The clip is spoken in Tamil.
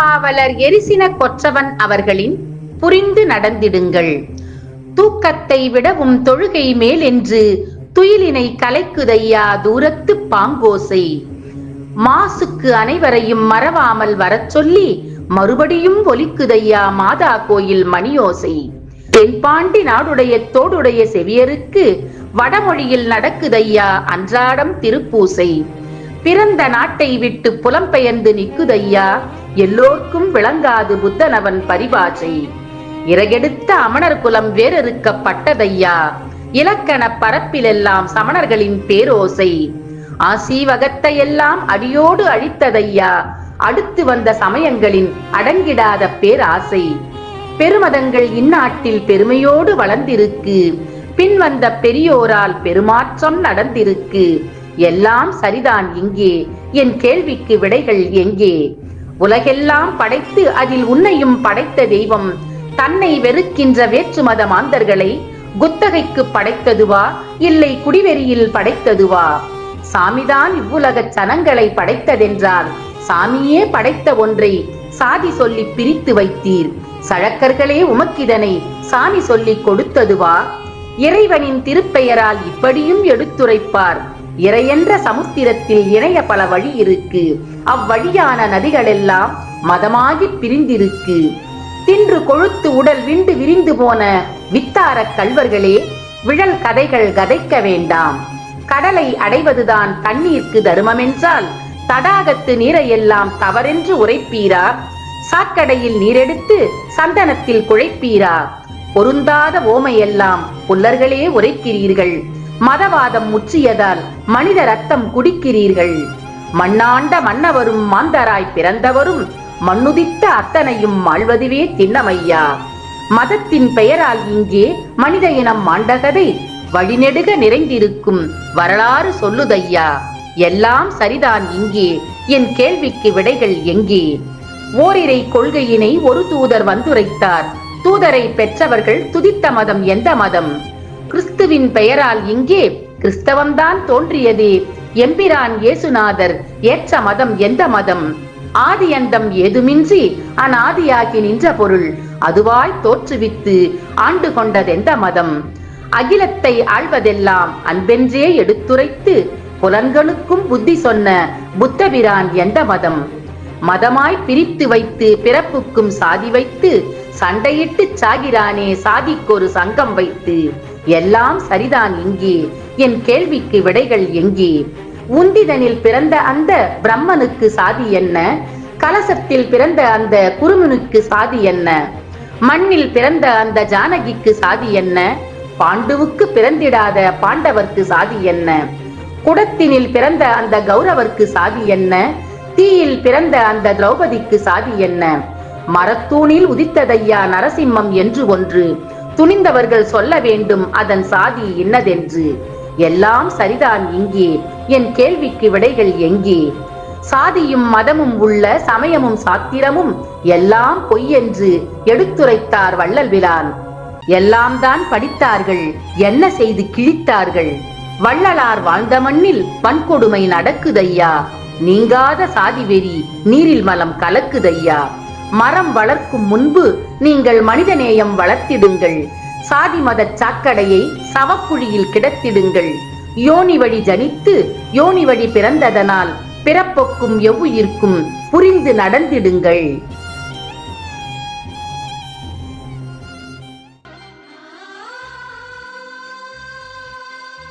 பாவலர் எரிசின கொற்றவன் அவர்களின் புரிந்து நடந்திடுங்கள். தூக்கத்தை விடவும் தொழுகை மேல் என்று துயிலினை கலைக்குதையா தூரத்து பாங்கோசை. மாசுக்கு அனைவரையும் மறவாமல் வரச் சொல்லி மறுபடியும் ஒலிக்குதையா மாதா கோயில் மணியோசை. தென்பாண்டி நாடுடைய தோடுடைய செவியருக்கு வடமொழியில் நடக்குதையா அன்றாடம் திருப்பூசை. பிறந்த நாட்டை விட்டு புலம்பெயர்ந்து நிக்குதையா எல்லோர்க்கும் விளங்காது புத்தனவன் பரிபாஷை இறகெடுத்த அமணர் குலம் வேறறுக்கப்பட்டதையா? இலக்கண பரப்பிலெல்லாம் சமணர்களின் பேரோசை. ஆசீவகத்தை எல்லாம் அடியோடு அழித்ததையா? அடுத்து வந்த சமயங்களின் அடங்கிடாத பேராசை. பெருமதங்கள் இந்நாட்டில் பெருமையோடு வளர்ந்திருக்கு. பின்வந்த பெரியோரால் பெருமாற்றம் நடந்திருக்கு. எல்லாம் சரிதான் இங்கே. என் கேள்விக்கு விடைகள் எங்கே? உலகெல்லாம் படைத்து அதில் உன்னையும் படைத்த தெய்வம். தன்னை வெறுக்கின்ற வேற்றுமத மாந்தர்களை குத்தகைக்கு படைத்ததுவா? இல்லை குடிவெறியில் படைத்ததுவா? சாமிதான் இவ்வுலகச் சனங்களை படைத்ததென்றால் சாமியே படைத்த ஒன்றை சாதி சொல்லி பிரித்து வைத்தீர். சழக்கர்களே உமக்கிதனை சாமி சொல்லி கொடுத்ததுவா? இறைவனின் திருப்பெயரால் இப்படியும் எடுத்துரைப்பார். இறையென்ற சமுத்திரத்தில் இணைய பல வழி இருக்கு. அவ்வழியான நதிகளெல்லாம் மதமாகி பிரிந்திருக்கு. தின்று கொழுத்து உடல் விண்டு விரிந்து போன வித்தார கல்வர்களே விழல் கதைகள் கதைக்க வேண்டாம். கடலை அடைவதுதான் தண்ணீர்க்கு தருமமென்றால் தடாகத்து நீரையெல்லாம் தவறென்று உரைப்பீரா சாக்கடையில் நீரெடுத்து சந்தனத்தில் குழைப்பீரா பொருந்தாத ஓமையெல்லாம் புல்லர்களே உரைக்கிறீர்கள். மதவாதம் முற்றியதால் மனித ரத்தம் குடிக்கிறீர்கள். மண்ணாண்ட மன்னவரும் மாந்தராய் பிறந்தவரும் மண்ணுதித்த அத்தனையும் ஆழ்வதுவே திண்ணமையா. மதத்தின் பெயரால் இங்கே மனித இனம் மாண்டகதை வழிநெடுக நிறைந்திருக்கும் வரலாறு சொல்லுதையா. எல்லாம் சரிதான் இங்கே. என் கேள்விக்கு விடைகள் எங்கே? ஓரிரை கொள்கையினை ஒரு தூதர் வந்துரைத்தார். தூதரை பெற்றவர்கள் துதித்த மதம் எந்த மதம்? கிறிஸ்துவின் பெயரால் இங்கே கிறிஸ்தவம்தான் தோன்றியதே. எம்பிரான் இயேசுநாதர் ஏற்ற மதம் எந்த மதம்? ஆதி அந்தம் ஏதுமின்றி அநாதியாகி நின்ற பொருள் அதுவாய் தோற்றுவித்து ஆண்டு கொண்டதெந்த மதம்? அகிலத்தை ஆள்வதெல்லாம் அன்பென்றே எடுத்துரைத்து புலன்களுக்கும் புத்தி சொன்ன புத்தபிரான் எந்த மதம்? மதமாய் பிரித்து வைத்து பிறப்புக்கும் சாதி வைத்து சண்டையிட்டு சாகிறானே சாதிக்கொரு சங்கம் வைத்து. எல்லாம் சரிதான் இங்கே. என் கேள்விக்கு விடைகள் எங்கே? உந்திதனில் பிறந்த அந்த பிரம்மனுக்கு சாதி என்ன? கலசத்தில் பிறந்த அந்த குருமனுக்கு சாதி என்ன? மண்ணில் பிறந்த அந்த ஜானகிக்கு சாதி என்ன? பாண்டுவுக்கு பிறந்திடாத பாண்டவர்க்கு சாதி என்ன? குடத்தினில் பிறந்த அந்த கௌரவர்க்கு சாதி என்ன? தீயில் பிறந்த அந்த திரௌபதிக்கு சாதி என்ன? மரத்தூணில் உதித்ததையா நரசிம்மம் என்று ஒன்று. துணிந்தவர்கள் சொல்ல வேண்டும் அதன் சாதி இன்னதென்று. எல்லாம் சரிதான் இங்கே. என் கேள்விக்கு விடைகள் எங்கே? சாதியும் மதமும் உள்ள சமயமும் சாத்திரமும் எல்லாம் பொய் என்று எடுத்துரைத்தார் வள்ளல் விலான். எல்லாம் தான் படித்தார்கள் என்ன செய்து கிழித்தார்கள்? வள்ளலார் வாழ்ந்த மண்ணில் வன்கொடுமை நடக்குதையா? நீங்காத சாதி வெறி நீரில் மலம் கலக்குதையா? மரம் வளர்க்கும் முன்பு நீங்கள் மனிதநேயம் வளர்த்திடுங்கள். சாதி மத சாக்கடையை சவக்குழியில் கிடத்திடுங்கள். யோனி வழி ஜனித்து யோனி வழி பிறந்ததனால் பிறப்பொக்கும் எவ்வுயிர்க்கும் புரிந்து நடந்திடுங்கள்.